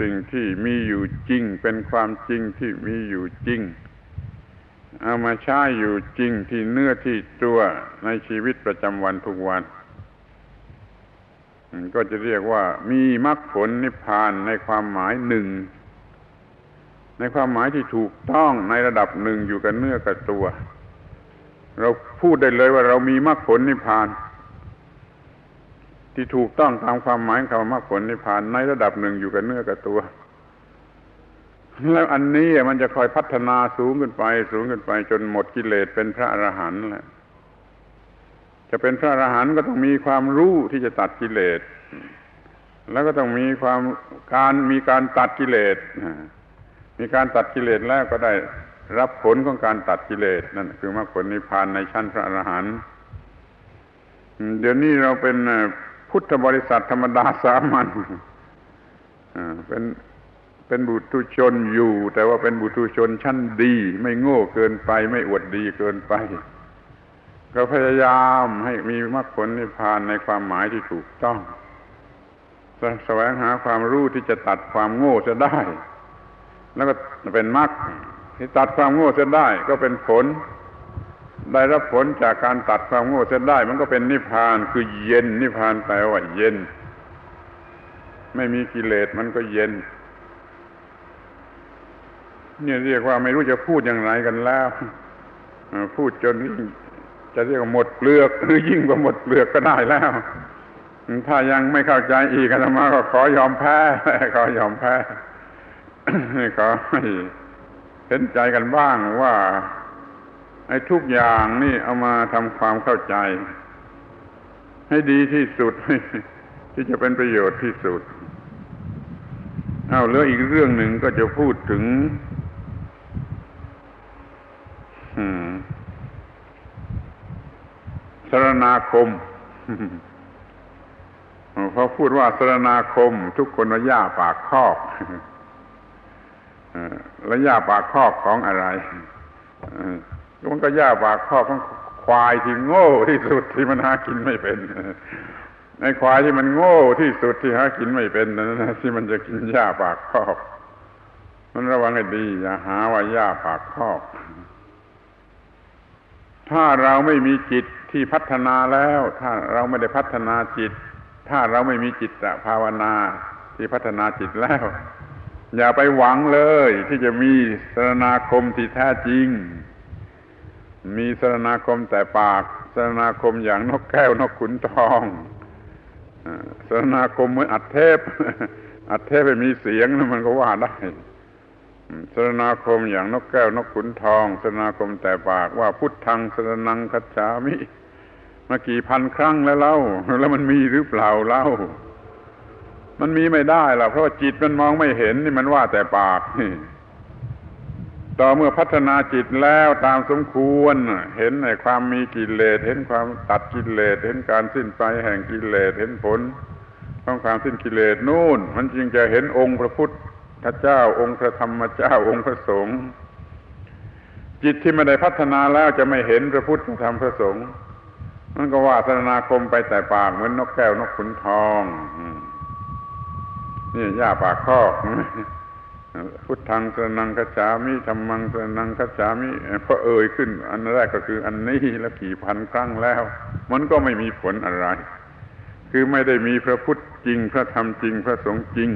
สิ่งที่มีอยู่จริง เป็นความจริงที่มีอยู่จริง เอามาใช้อยู่จริงที่เนื้อที่ตัวในชีวิตประจำวันทุกวัน ก็จะเรียกว่ามีมรรคผลนิพพานในความหมายหนึ่ง ในความหมายที่ถูกต้องในระดับหนึ่งอยู่กับเนื้อกับตัว เราพูดได้เลยว่าเรามีมรรคผลนิพพาน ที่ถูกต้องตามความหมายคำว่ามรรคผลนิพพานในระดับหนึ่งอยู่กับเนื้อกับตัว แล้วอันนี้มันจะคอยพัฒนาสูงขึ้นไป สูงขึ้นไป จนหมดกิเลสเป็นพระอรหันต์แหละจะเป็นพระอรหันต์ก็ต้องมีความรู้ที่จะตัดกิเลส แล้วก็ต้องมีความการมีการตัดกิเลสมีการตัดกิเลสแล้วก็ได้รับผลของการตัดกิเลสนั่นคือมรรคผลนิพพานในชั้นพระอรหันต์เดี๋ยวนี้เราเป็น พุทธบริษัทธรรมดาสามัญเป็นเป็นบุตุชนอยู่ แต่ว่าเป็นบุตุชนชั้นดี ไม่โง่เกินไป ไม่อวดดีเกินไป ก็พยายามให้มีมรรคผลนิพพานในความหมายที่ถูกต้องแสวงหาความรู้ที่จะตัดความโง่จะได้ แล้วก็เป็นมรรคที่ตัดความโง่จะได้ ก็เป็นผล ได้รับผลจากการตัดความโง่จะได้ มันก็เป็นนิพพานคือเย็น นิพพานแปลว่าเย็น ไม่มีกิเลสมันก็เย็นเนี่ยเรียกว่าไม่รู้จะพูดอย่างไรกันแล้วพูดจนจะเรียกว่าหมดเปลือกหรือยิ่งกว่าหมดเปลือกก็ได้แล้ว ถ้ายังไม่เข้าใจอีกอาตมาก็ขอยอมแพ้ขอยอมแพ้ขอให้เห็นใจกันบ้างว่า ไอ้ทุกอย่างนี่เอามาทำความเข้าใจ ให้ดีที่สุด ที่จะเป็นประโยชน์ที่สุด เอาแล้วอีกเรื่องหนึ่งก็จะพูดถึงสรณาคมเพอพูดว่าสรณาคม ทุกคนว่าย่าปากคอกแล้วย่าปากคอกของอะไร มันก็ย่าปากคอกของควายที่โง่ที่สุดที่มันหากินไม่เป็นในควายที่มันโง่ที่สุดที่หากินไม่เป็นนั่นที่มันจะกินหญ้าปากคอก มันระวังให้ดี อย่าหาว่าหญ้าปากคอก ถ้าเราไม่มีจิตที่พัฒนาแล้ว ถ้าเราไม่ได้พัฒนาจิต ถ้าเราไม่มีจิตภาวนาที่พัฒนาจิตแล้ว อย่าไปหวังเลย ที่จะมีสรณาคมที่แท้จริง มีสรณาคมแต่ปากสรณาคมอย่างนกแก้วนกขุนทองสรณาคมเหมือนอัดเทพ อัดเทพไปมีเสียงนมันก็ว่าได้สรณาคมอย่างนกแก้วนกขุนทองสรณาคมแต่ปากว่าพุทธังสรนังคัจฉามิมากี่พันครั้งแล้วเล่า แล้วมันมีหรือเปล่าเล่า มันมีไม่ได้ล่ะเพราะจิตมันมองไม่เห็นนี่มันว่าแต่ปากนี่ ต่อเมื่อพัฒนาจิตแล้วตามสมควร เห็นในความมีกิเลสเห็นความตัดกิเลสเห็นการสิ้นไปแห่งกิเลสเห็นผลของความสิ้นกิเลสนู่น มันจึงจะเห็นองค์พระพุทธเจ้า องค์พระธรรมเจ้าองค์พระสงฆ์จิตที่ไม่ได้พัฒนาแล้วจะไม่เห็นพระพุทธธรรมพระสงฆ์มันก็ว่าสนาคมไปแต่ปากเหมือนนกแก้วนกขุนทองนี่ย่าปากคอก พุทธังสนังคจามิธรรมังสนังคจามิพอเอ่ยขึ้น อันแรกก็คืออันนี้แล้วกี่พันครั้งแล้ว มันก็ไม่มีผลอะไร คือไม่ได้มีพระพุทธจริง พระธรรมจริง พระสงฆ์จริง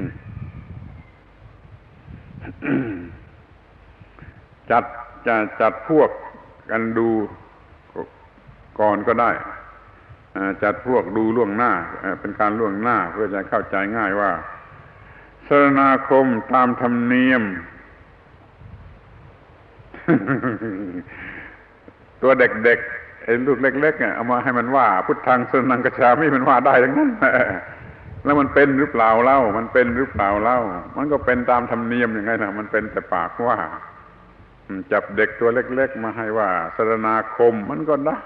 จัดจะจัดพวกกันดูก่อนก็ได้จัดพวกดูล่วงหน้าเป็นการล่วงหน้าเพื่อจะเข้าใจง่ายว่า สรณาคมตามธรรมเนียม ตัวเด็กๆไอ้ลูกเล็กๆเอามาให้มันว่า พุทธังสนังกชามิมันว่าได้ทั้งนั้นแล้วมันเป็นหรือเปล่าเล่า มันเป็นหรือเปล่าเล่า มันก็เป็นตามธรรมเนียมยังไงนะมันเป็นแต่ปากว่าจับเด็กตัวเล็ก ๆ มาให้ว่าสรณาคมมันก็ได้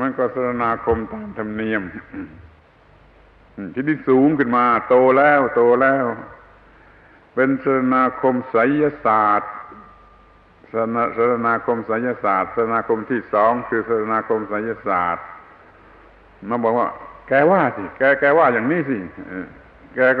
มันก็สรณาคมตามธรรมเนียม ที่ที่สูงขึ้นมา โตแล้ว โตแล้ว เป็นสนาคมไสยศาสตร์สนาสนาคมไสยศาสตร์สนาคมที่สองคือสนาคมไสยศาสตร์มาบอกว่า แกว่าสิ แกแกว่าอย่างนี้สิแกก็